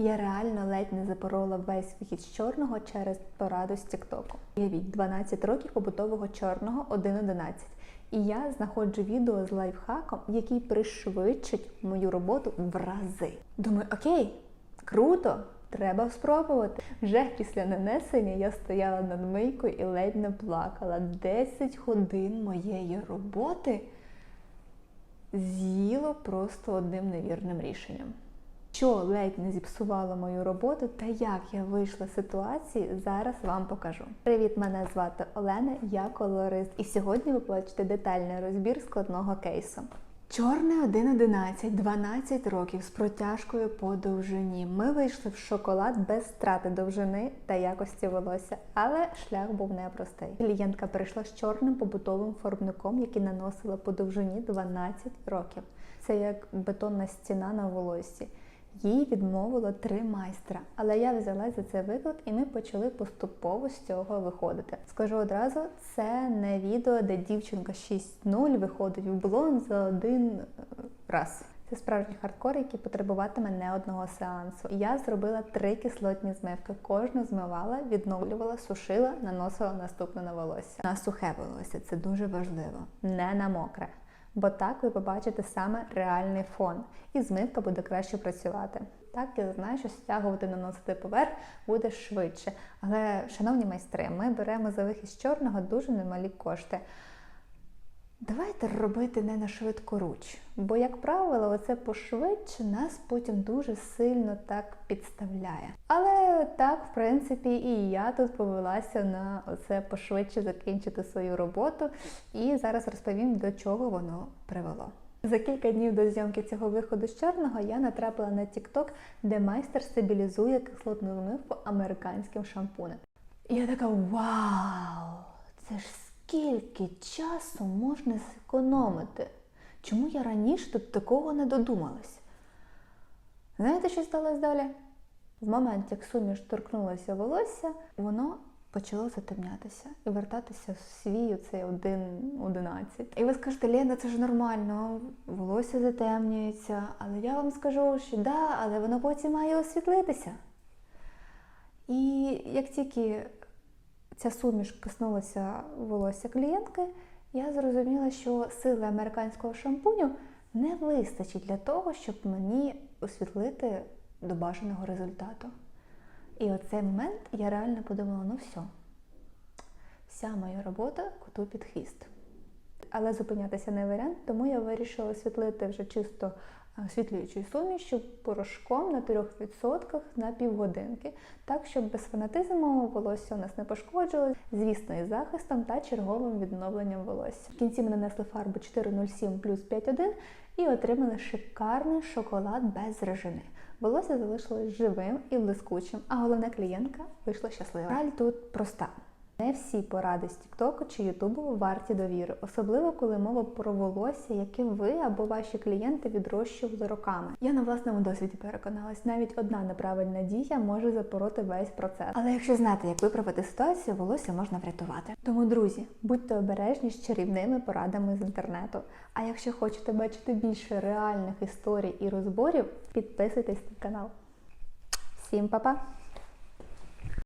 Я реально ледь не запорола весь вихід з чорного через пораду з Тіктоку. Уявіть, 12 років побутового чорного 1.11. І я знаходжу відео з лайфхаком, який пришвидшить мою роботу в рази. Думаю, окей, круто, треба спробувати. Вже після нанесення я стояла над мийкою і ледь не плакала. 10 годин моєї роботи з'їло просто одним невірним рішенням. Що ледь не зіпсувало мою роботу та як я вийшла з ситуації, зараз вам покажу. Привіт, мене звати Олена, я колорист, і сьогодні ви побачите детальний розбір складного кейсу. Чорне 1.11, 12 років з протяжкою по довжині. Ми вийшли в шоколад без страти довжини та якості волосся, але шлях був непростий. Клієнтка прийшла з чорним побутовим фарбником, який наносила по довжині 12 років. Це як бетонна стіна на волоссі. Їй відмовило три майстра, але я взялась за цей виклик, і ми почали поступово з цього виходити. Скажу одразу, це не відео, де дівчинка 6.0 виходить в блон за один е, раз. Це справжній хардкор, який потребуватиме не одного сеансу. Я зробила три кислотні змивки. Кожну змивала, відновлювала, сушила, наносила наступну на волосся. На сухе волосся це дуже важливо, не на мокре. Бо так ви побачите саме реальний фон, і змивка буде краще працювати. Так, я знаю, що стягувати, наносити поверх буде швидше. Але, шановні майстри, ми беремо за вихід з чорного дуже немалі кошти. Давайте робити не на швидкоруч, бо, як правило, оце пошвидше нас потім дуже сильно так підставляє. Але так, в принципі, і я тут повелася на оце пошвидше закінчити свою роботу, і зараз розповім, до чого воно привело. За кілька днів до зйомки цього виходу з чорного я натрапила на TikTok, де майстер стабілізує кислотну змивку американським шампунем. І я така вау! Це ж скільки часу можна зекономити? Чому я раніше до такого не додумалась? Знаєте, що сталося далі? В момент, як суміш торкнулося волосся, воно почало затемнятися і вертатися в свій оцей 1.11. І ви скажете, Лена, це ж нормально, волосся затемнюється, але я вам скажу, що да, але воно потім має освітлитися. І як тільки ця суміш коснулася волосся клієнтки, я зрозуміла, що сили американського шампуню не вистачить для того, щоб мені освітлити до бажаного результату. І оцей момент я реально подумала: ну все, вся моя робота коту під хвіст. Але зупинятися не варіант, тому я вирішила освітлити вже чисто освітлюючою сумішю порошком на 3% на півгодинки, так щоб без фанатизму волосся у нас не пошкоджувалось, звісно, із захистом та черговим відновленням волосся. В кінці ми нанесли фарбу 407 плюс 5.1 і отримали шикарний шоколад без режини. Волосся залишилось живим і блискучим, а головна клієнтка вийшла щаслива. Жаль тут проста. Не всі поради з Тіктоку чи Ютубу варті довіри, особливо коли мова про волосся, яке ви або ваші клієнти відрощували роками. Я на власному досвіді переконалась, навіть одна неправильна дія може запороти весь процес. Але якщо знати, як виправити ситуацію, волосся можна врятувати. Тому, друзі, будьте обережні з чарівними порадами з інтернету. А якщо хочете бачити більше реальних історій і розборів, підписуйтесь на канал. Всім па-па!